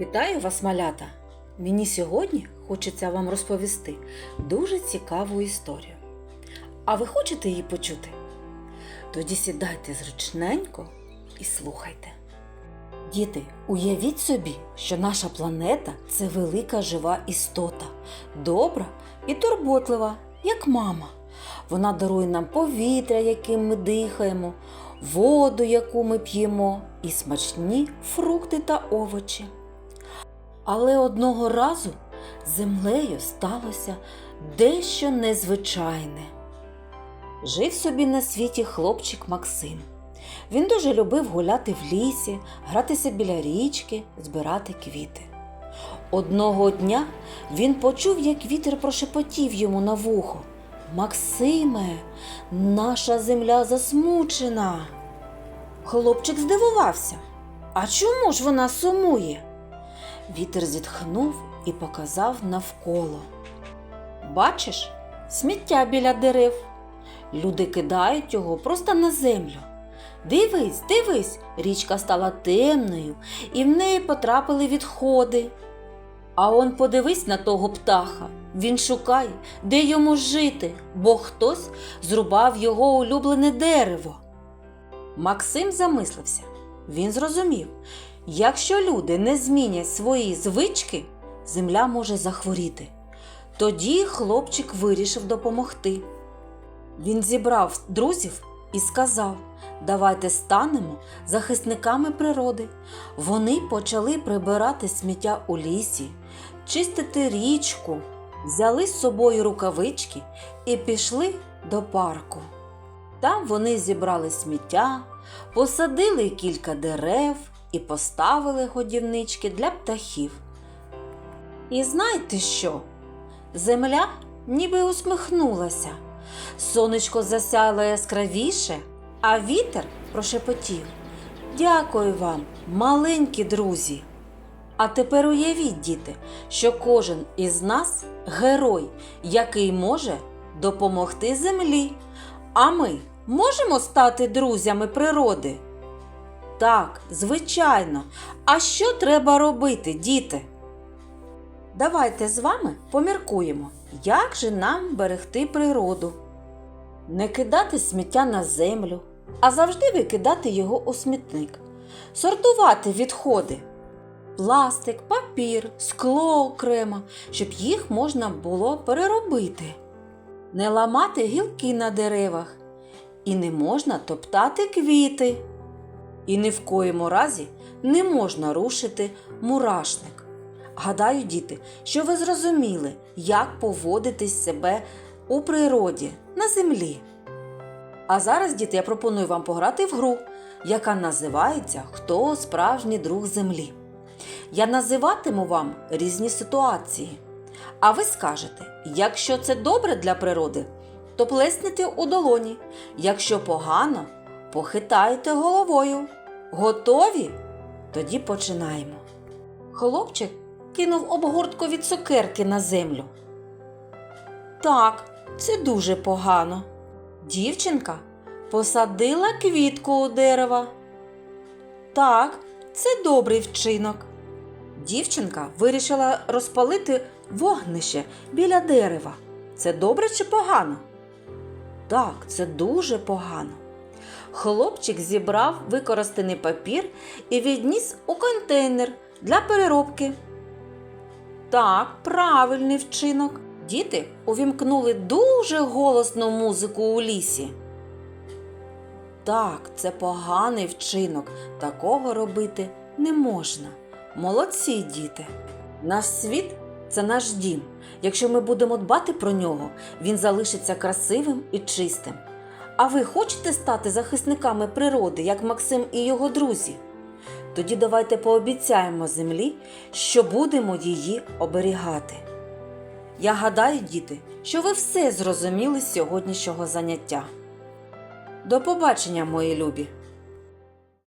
Вітаю вас, малята! Мені сьогодні хочеться вам розповісти дуже цікаву історію. А ви хочете її почути? Тоді сідайте зручненько і слухайте. Діти, уявіть собі, що наша планета це велика жива істота, добра і турботлива, як мама. Вона дарує нам повітря, яким ми дихаємо, воду, яку ми п'ємо, і смачні фрукти та овочі. Але одного разу землею сталося дещо незвичайне. Жив собі на світі хлопчик Максим. Він дуже любив гуляти в лісі, гратися біля річки, збирати квіти. Одного дня він почув, як вітер прошепотів йому на вухо. Максиме, наша земля засмучена. Хлопчик здивувався. А чому ж вона сумує? Вітер зітхнув і показав навколо. Бачиш, сміття біля дерев. Люди кидають його просто на землю. Дивись, дивись, річка стала темною, і в неї потрапили відходи. А он подивись на того птаха. Він шукає, де йому жити, бо хтось зрубав його улюблене дерево. Максим замислився. Він зрозумів, якщо люди не змінять свої звички, земля може захворіти. Тоді хлопчик вирішив допомогти. Він зібрав друзів і сказав: Давайте станемо захисниками природи. Вони почали прибирати сміття у лісі, чистити річку, взяли з собою рукавички і пішли до парку. Там вони зібрали сміття, посадили кілька дерев і поставили годівнички для птахів. І знаєте що? Земля ніби усміхнулася. Сонечко засяло яскравіше, а вітер прошепотів. Дякую вам, маленькі друзі. А тепер уявіть, діти, що кожен із нас герой, який може допомогти землі. А ми можемо стати друзями природи? Так, звичайно. А що треба робити, діти? Давайте з вами поміркуємо, як же нам берегти природу. Не кидати сміття на землю, а завжди викидати його у смітник. Сортувати відходи. Пластик, папір, скло окремо, щоб їх можна було переробити. Не ламати гілки на деревах. І не можна топтати квіти. І ні в коєму разі не можна рушити мурашник. Гадаю, діти, що ви зрозуміли, як поводитись себе у природі на землі. А зараз, діти, я пропоную вам пограти в гру, яка називається Хто справжній друг землі. Я називатиму вам різні ситуації. А ви скажете, якщо це добре для природи, то плеснете у долоні. Якщо погано, похитайте головою. Готові? Тоді починаємо. Хлопчик кинув обгортку від цукерки на землю. Так, це дуже погано. Дівчинка посадила квітку у дерева. Так, це добрий вчинок. Дівчинка вирішила розпалити вогнище біля дерева. Це добре чи погано? Так, це дуже погано. Хлопчик зібрав використаний папір і відніс у контейнер для переробки. Так, правильний вчинок. Діти увімкнули дуже голосну музику у лісі. Так, це поганий вчинок. Такого робити не можна. Молодці, діти. Наш світ це наш дім. Якщо ми будемо дбати про нього, він залишиться красивим і чистим. А ви хочете стати захисниками природи, як Максим і його друзі? Тоді давайте пообіцяємо землі, що будемо її оберігати. Я гадаю, діти, що ви все зрозуміли з сьогоднішнього заняття. До побачення, мої любі!